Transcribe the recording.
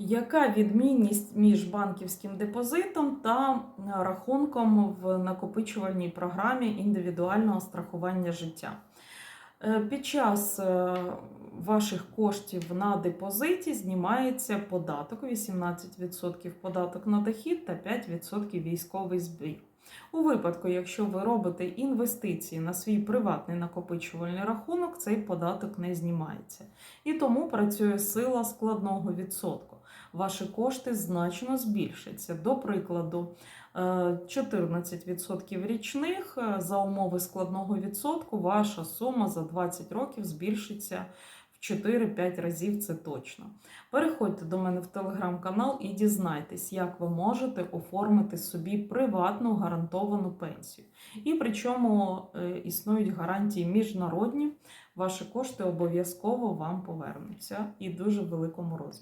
Яка відмінність між банківським депозитом та рахунком в накопичувальній програмі індивідуального страхування життя? Е, Під час е, ваших коштів на депозиті знімається податок 18% податок на дохід та 5% військовий збір. У випадку, якщо ви робите інвестиції на свій приватний накопичувальний рахунок, цей податок не знімається. І тому працює сила складного відсотку. Ваші кошти значно збільшаться. До прикладу, е, 14% річних е, за умови складного відсотку ваша сума за 20 років збільшиться 4-5 разів, це точно. Переходьте до мене в телеграм-канал і дізнайтесь, як ви можете оформити собі приватну гарантовану пенсію. І причому е, існують гарантії міжнародні, ваші кошти обов'язково вам повернуться і дуже великому розмірі.